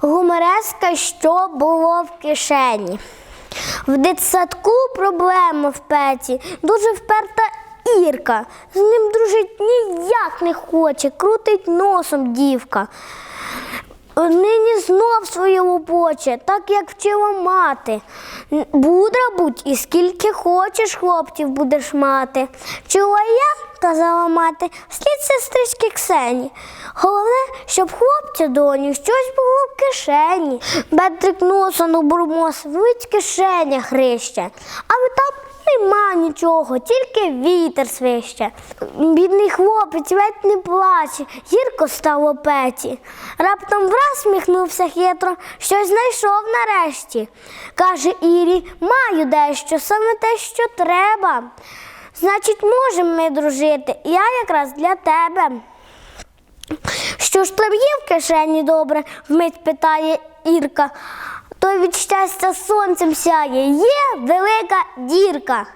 Гумореска, що було в кишені. В дитсадку проблема в Петі, дуже вперта Ірка. З ним дружить ніяк не хоче, крутить носом дівка. Нині знов своє лопоче, так як вчила мати. Мудра будь і скільки хочеш хлопців будеш мати. Чула я, казала мати, слід сестрички Ксені. Головне, щоб хлопця доню щось було в кишені. Бедрик носа на бурмос, вить кишеня хрище. Але там Нема нічого, тільки вітер свище. Бідний хлопець ледь не плаче, гірко стало петі. Раптом враз сміхнувся хитро, щось знайшов нарешті. Каже Ірі, маю дещо, саме те, що треба. Значить, можемо ми дружити, я якраз для тебе. Що ж там є в кишені добре? вмить питає Ірка. То від щастя сонцем сяє, є велика дірка.